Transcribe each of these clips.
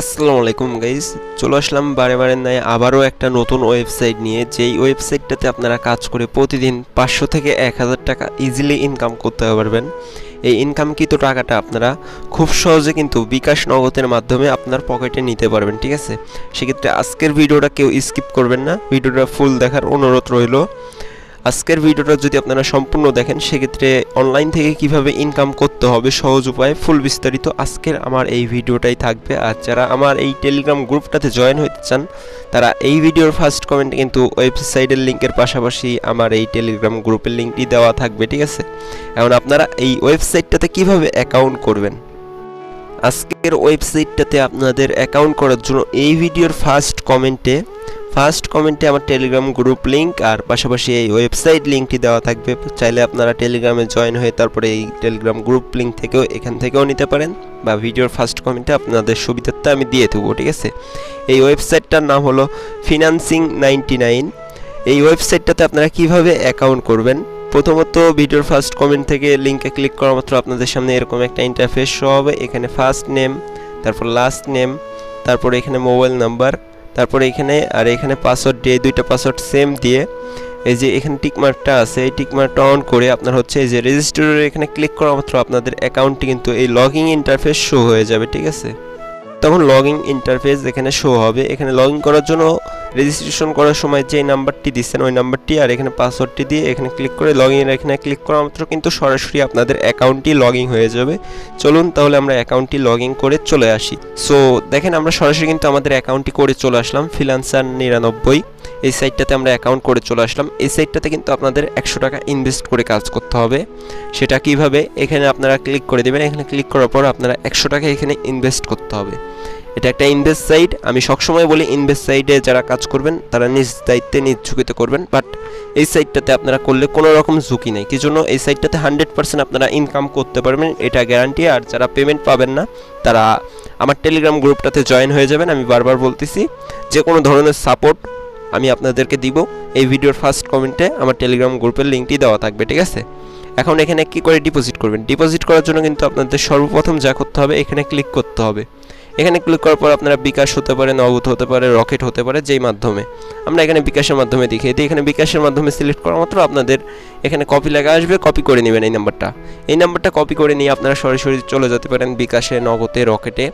আসসালামু আলাইকুম গাইজ চলে আসলাম বারে বারে নাই আবারও একটা নতুন ওয়েবসাইট নিয়ে, যেই ওয়েবসাইটটাতে আপনারা কাজ করে প্রতিদিন পাঁচশো থেকে এক হাজার টাকা ইজিলি ইনকাম করতে পারবেন। এই ইনকামকৃত টাকাটা আপনারা খুব সহজে কিন্তু বিকাশ নগদের মাধ্যমে আপনার পকেটে নিতে পারবেন, ঠিক আছে? সেক্ষেত্রে আজকের ভিডিওটা কেউ স্কিপ করবেন না, ভিডিওটা ফুল দেখার অনুরোধ রইল। আজকের ভিডিওটা যদি আপনারা সম্পূর্ণ দেখেন, সেক্ষেত্রে অনলাইন থেকে কীভাবে ইনকাম করতে হবে, সহজ উপায়ে ফুল বিস্তারিত আজকের আমার এই ভিডিওটাই থাকবে। আর যারা আমার এই টেলিগ্রাম গ্রুপটাতে জয়েন হতে চান, তারা এই ভিডিওর ফার্স্ট কমেন্টে কিন্তু ওয়েবসাইটের লিঙ্কের পাশাপাশি আমার এই টেলিগ্রাম গ্রুপের লিঙ্কটি দেওয়া থাকবে, ঠিক আছে? এখন আপনারা এই ওয়েবসাইটটাতে কীভাবে অ্যাকাউন্ট করবেন? আজকের ওয়েবসাইটটাতে আপনাদের অ্যাকাউন্ট করার জন্য এই ভিডিওর ফার্স্ট কমেন্টে ফার্স্ট কমেন্টে আমার টেলিগ্রাম গ্রুপ লিংক আর পাশাপাশি এই ওয়েবসাইট লিঙ্কটি দেওয়া থাকবে। চাইলে আপনারা টেলিগ্রামে জয়েন হয়ে তারপরে এই টেলিগ্রাম গ্রুপ লিঙ্ক থেকেও এখান থেকেও নিতে পারেন বা ভিডিওর ফার্স্ট কমেন্টে আপনাদের সুবিধার্থে আমি দিয়ে দেবো, ঠিক আছে? এই ওয়েবসাইটটার নাম হলো ফিনান্সিং নাইনটি নাইন। এই ওয়েবসাইটটাতে আপনারা কীভাবে অ্যাকাউন্ট করবেন? প্রথমত ভিডিওর ফার্স্ট কমেন্ট থেকে লিঙ্কে ক্লিক করা মাত্র আপনাদের সামনে এরকম একটা ইন্টারফেস শো হবে। এখানে ফার্স্ট নেম তারপর লাস্ট নেম তারপরে এখানে মোবাইল নাম্বার তারপরে এখানে, আর এখানে পাসওয়ার্ড দিয়ে, দুইটা পাসওয়ার্ড সেম দিয়ে, এই যে এখানে টিকমার্কটা আছে, এই টিকমার্কটা অন করে আপনার হচ্ছে এই যে রেজিস্টারের এখানে ক্লিক করা মাত্র আপনাদের অ্যাকাউন্টটি কিন্তু এই লগ ইন ইন্টারফেস শো হয়ে যাবে, ঠিক আছে? তখন লগইং ইন্টারফেস এখানে শো হবে, এখানে লগ করার জন্য রেজিস্ট্রেশন করার সময় যে নাম্বারটি দিচ্ছেন ওই নাম্বারটি আর এখানে পাসওয়ার্ডটি দিয়ে এখানে ক্লিক করে লগ ইন এখানে ক্লিক করা মাত্র কিন্তু সরাসরি আপনাদের অ্যাকাউন্টটি লগ হয়ে যাবে। চলুন তাহলে আমরা অ্যাকাউন্টটি লগ করে চলে আসি। সো দেখেন আমরা সরাসরি কিন্তু আমাদের অ্যাকাউন্টটি করে চলে আসলাম ফিলান্সার নিরানব্বই। এই সাইটটাতে আমরা অ্যাকাউন্ট করে চলে আসলাম। এই সাইটটাতে কিন্তু আপনাদের একশো টাকা ইনভেস্ট করে কাজ করতে হবে। সেটা কীভাবে? এখানে আপনারা ক্লিক করে দেবেন। এখানে ক্লিক করার পর আপনারা একশো টাকা এখানে ইনভেস্ট করতে হবে। এটা একটা ইনভেস্ট সাইট আমি সবসময় বলি ইনভেস্ট সাইটে যারা কাজ করবেন, তারা নিজ দায়িত্বে নিজ ঝুঁকিতে করবেন। বাট এই সাইটটাতে আপনারা করলে কোনো রকম ঝুঁকি নেই। কি জন্য? এই সাইটটাতে হান্ড্রেড পার্সেন্ট আপনারা ইনকাম করতে পারবেন, এটা গ্যারান্টি আর যারা পেমেন্ট পাবেন না, তারা আমার টেলিগ্রাম গ্রুপটাতে জয়েন হয়ে যাবেন। আমি বারবার বলতেছি, যে কোনো ধরনের সাপোর্ট আমি আপনাদেরকে দিব। এই ভিডিওর ফার্স্ট কমেন্টে আমার টেলিগ্রাম গ্রুপের লিঙ্কটি দেওয়া থাকবে, ঠিক আছে? এখন এখানে কি করে ডিপোজিট করবেন? ডিপোজিট করার জন্য কিন্তু আপনাদের সর্বপ্রথম যা করতে হবে, এখানে ক্লিক করতে হবে। এখানে ক্লিক করার পর আপনারা বিকাশ হতে পারে, নগদ হতে পারে রকেট হতে পারে, যেই মাধ্যমে। আমরা এখানে বিকাশের মাধ্যমে দেখি। দিই এখানে বিকাশের মাধ্যমে সিলেক্ট করা মাত্র আপনাদের এখানে কপি লেখা আসবে কপি করে নেবেন এই নাম্বারটা এই নাম্বারটা কপি করে নিয়ে আপনারা সরাসরি চলে যেতে পারেন বিকাশে, নগদে রকেটে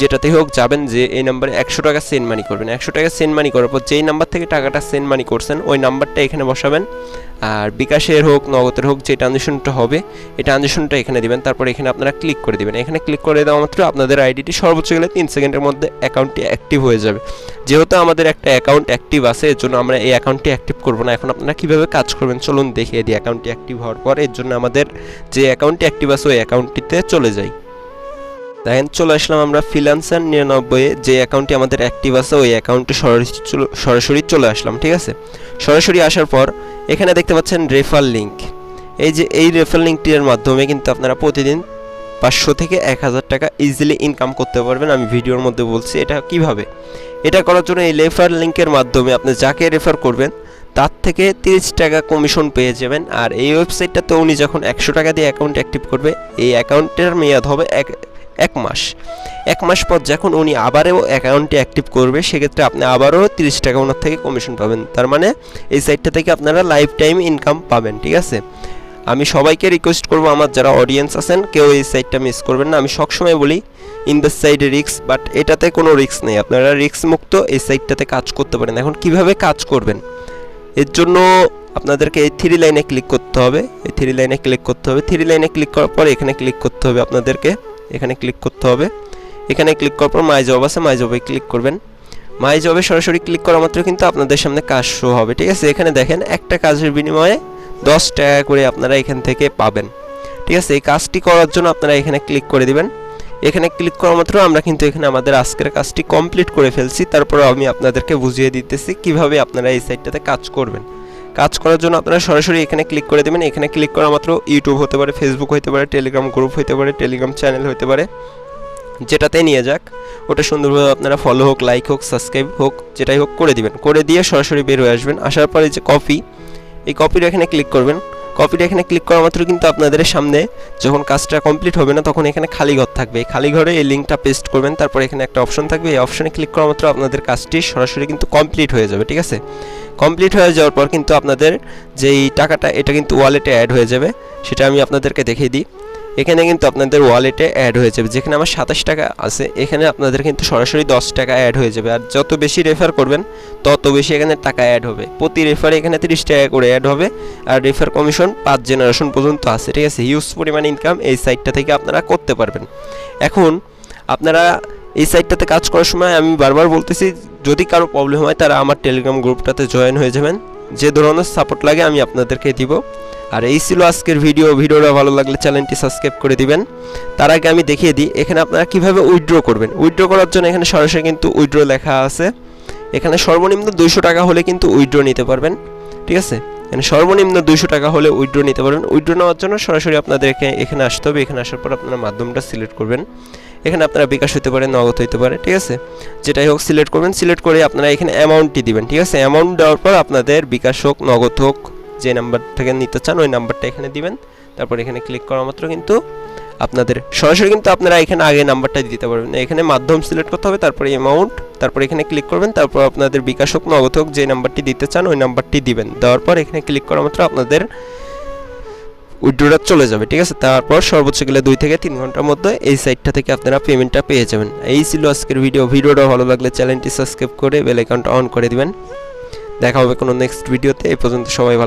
যেটাতে হোক যাবেন যে এই নাম্বারে একশো টাকা সেন্ড মানি করবেন। একশো টাকা সেন্ড মানি করার পর যেই নাম্বার থেকে টাকাটা সেন্ড মানি করছেন, ওই নাম্বারটা এখানে বসাবেন। আর বিকাশের হোক, নগদের হোক, যে ট্রানজেকশনটা হবে, এই ট্রানজেকশনটা এখানে দিবেন। তারপর এখানে আপনারা ক্লিক করে দিবেন। এখানে ক্লিক করে দেওয়া মাত্র আপনাদের আইডিটি সর্বোচ্চ গেলে তিন সেকেন্ডের মধ্যে অ্যাকাউন্টটি অ্যাক্টিভ হয়ে যাবে। যেহেতু আমাদের একটা অ্যাকাউন্ট অ্যাক্টিভ আছে এর জন্য আমরা এই অ্যাকাউন্টটি অ্যাক্টিভ করব না। এখন আপনারা কীভাবে কাজ করবেন? চলুন দেখিয়ে দিই অ্যাকাউন্টটি অ্যাক্টিভ হওয়ার পর। এর জন্য আমাদের যে অ্যাকাউন্টটি অ্যাক্টিভ আছে, ওই অ্যাকাউন্টটিতে চলে যাই। দেখেন, চলে আসলাম আমরা ফিলান্সার নিরানব্বইয়ে যে অ্যাকাউন্টটি আমাদের অ্যাক্টিভ আছে, ওই অ্যাকাউন্টে সরাসরি চলে আসলাম, ঠিক আছে? সরাসরি আসার পর এখানে দেখতে পাচ্ছেন রেফার লিঙ্ক এই যে, এই রেফার লিঙ্কটির মাধ্যমে কিন্তু আপনারা প্রতিদিন পাঁচশো থেকে এক হাজার টাকা ইজিলি ইনকাম করতে পারবেন। আমি ভিডিওর মধ্যে বলছি, এটা কীভাবে? এটা করার জন্য এই রেফার লিঙ্কের মাধ্যমে আপনি যাকে রেফার করবেন, তার থেকে তিরিশ টাকা কমিশন পেয়ে যাবেন। আর এই ওয়েবসাইটটাতে উনি যখন একশো টাকা দিয়ে অ্যাকাউন্ট অ্যাক্টিভ করবে, এই অ্যাকাউন্টের মেয়াদ হবে এক এক মাস। এক মাস পর যখন উনি আবারও অ্যাকাউন্টটি অ্যাক্টিভ করবে, সেক্ষেত্রে আপনি আবারও তিরিশ টাকা ওনার থেকে কমিশন পাবেন। তার মানে এই সাইটটা থেকে আপনারা লাইফ টাইম ইনকাম পাবেন, ঠিক আছে? আমি সবাইকে রিকোয়েস্ট করব, আমার যারা অডিয়েন্স আছেন, কেউ এই সাইডটা মিস করবেন না। আমি সবসময় বলি ইনভেস্ট সাইডে রিক্স বাট এটাতে কোনো রিক্স নেই। আপনারা রিক্স মুক্ত এই সাইডটাতে কাজ করতে পারেন। এখন কীভাবে কাজ করবেন? এর জন্য আপনাদেরকে এই থ্রি লাইনে ক্লিক করতে হবে। এই থ্রি লাইনে ক্লিক করতে হবে। থ্রি লাইনে ক্লিক করার পর এখানে ক্লিক করতে হবে আপনাদেরকে। এখানে ক্লিক করতে হবে। এখানে ক্লিক করার পর মাই জব আছে মাই জবে ক্লিক করবেন। মাই জবে সরাসরি ক্লিক করা মাত্র কিন্তু আপনাদের সামনে কাজ শো হবে। ঠিক আছে? এখানে দেখেন, একটা কাজের বিনিময়ে দশ টাকা করে আপনারা এখান থেকে পাবেন। ঠিক আছে, এই কাজটি করার জন্য আপনারা এখানে ক্লিক করে দিবেন। এখানে ক্লিক করা মাত্র আমরা কিন্তু এখানে আমাদের আজকের কাজটি কমপ্লিট করে ফেলছি। তারপর আমি আপনাদেরকে বুঝিয়ে দিতেছি কীভাবে আপনারা এই সাইটটাতে কাজ করবেন। কাজ করার জন্য আপনারা সরাসরি এখানে ক্লিক করে দেবেন। এখানে ক্লিক করা মাত্র ইউটিউব হতে পারে ফেসবুক হতে পারে টেলিগ্রাম গ্রুপ হতে পারে টেলিগ্রাম চ্যানেল হতে পারে। যেটাতে নিয়ে যাক, ওটা সুন্দরভাবে আপনারা ফলো হোক লাইক হোক সাবস্ক্রাইব হোক, যেটাই হোক করে দিবেন। করে দিয়ে সরাসরি বের হয়ে আসবেন। আসার পরে যে কপি এই কপিটা এখানে ক্লিক করবেন। কপিটা এখানে ক্লিক করা মাত্র কিন্তু আপনাদের সামনে যখন কাজটা কমপ্লিট হবে না, তখন এখানে খালি ঘর থাকবে। এই খালি ঘরে এই লিঙ্কটা পেস্ট করবেন, তারপর এখানে একটা অপশন থাকবে। এই অপশনে ক্লিক করা মাত্র আপনাদের কাজটি সরাসরি কিন্তু কমপ্লিট হয়ে যাবে, ঠিক আছে? কমপ্লিট হয়ে যাওয়ার পর কিন্তু আপনাদের যেই টাকাটা, এটা কিন্তু ওয়ালেটে অ্যাড হয়ে যাবে। সেটা আমি আপনাদেরকে দেখিয়ে দিই। এখানে কিন্তু আপনাদের ওয়ালেটে অ্যাড হয়ে যাবে। যেখানে আমার সাতাশ টাকা আছে, এখানে আপনাদের কিন্তু সরাসরি দশ টাকা অ্যাড হয়ে যাবে। আর যত বেশি রেফার করবেন, তত বেশি এখানে টাকা অ্যাড হবে। প্রতি রেফারে এখানে তিরিশ টাকা করে অ্যাড হবে। আর রেফার কমিশন পাঁচ জেনারেশন পর্যন্ত আছে, ঠিক আছে? হিউজ পরিমাণ ইনকাম এই সাইটটা থেকে আপনারা করতে পারবেন। এখন, আপনারা এই সাইটটাতে কাজ করার সময় আমি বারবার বলতেছি, যদি কারও প্রবলেম হয়, তারা আমার টেলিগ্রাম গ্রুপটাতে জয়েন হয়ে যাবেন। যে ধরনের সাপোর্ট লাগে আমি আপনাদেরকে দিব। আর এই ছিল আজকের ভিডিও ভিডিওটা ভালো লাগলে চ্যানেলটি সাবস্ক্রাইব করে দিবেন। তার আগে আমি দেখিয়ে দিই, এখানে আপনারা কীভাবে উইথড্র করবেন? উইথড্র করার জন্য এখানে সরাসরি কিন্তু উইথড্র লেখা আছে। এখানে সর্বনিম্ন দুইশো টাকা হলে কিন্তু উইথড্র নিতে পারবেন, ঠিক আছে? এখানে সর্বনিম্ন দুইশো টাকা হলে উইথড্র নিতে পারবেন। উইথড্র নেওয়ার জন্য সরাসরি আপনাদের এখানে আসতে হবে। এখানে আসার পর আপনারা মাধ্যমটা সিলেক্ট করবেন। এখানে আপনারা বিকাশ হতে পারে, নগদ হতে পারে, ঠিক আছে? যেটাই হোক সিলেক্ট করবেন। সিলেক্ট করে আপনারা এখানে অ্যামাউন্টটি দিবেন, ঠিক আছে? অ্যামাউন্ট দেওয়ার পর আপনাদের বিকাশ হোক, নগদ হোক যে নাম্বার থেকে নিতে চান, ওই নাম্বারটা এখানে দিবেন। তারপর এখানে ক্লিক করা মাত্র কিন্তু আপনাদের, সরাসরি কিন্তু আপনারা এখানে আগে নাম্বারটা দিতে পারবেন। এখানে মাধ্যম সিলেক্ট করতে হবে, তারপরে অ্যামাউন্ট তারপর এখানে ক্লিক করবেন, তারপর আপনাদের বিকাশ হোক, নগদ হোক, যে নাম্বারটি দিতে চান, ওই নাম্বারটি দিবেন। দেওয়ার পর এখানে ক্লিক করা মাত্র আপনাদের উইড্রোটা চলে যাবে, ঠিক আছে? তারপর সর্বোচ্চ গেলে দুই থেকে তিন ঘণ্টার মধ্যে এই সাইটটা থেকে আপনারা পেমেন্টটা পেয়ে যাবেন। এই ছিল আজকের ভিডিও ভিডিওটা ভালো লাগলে চ্যানেলটি সাবস্ক্রাইব করে বেল আইকনটা অন করে দিবেন। দেখা হবে কোনো নেক্সট ভিডিওতে এই পর্যন্ত সবাই ভালো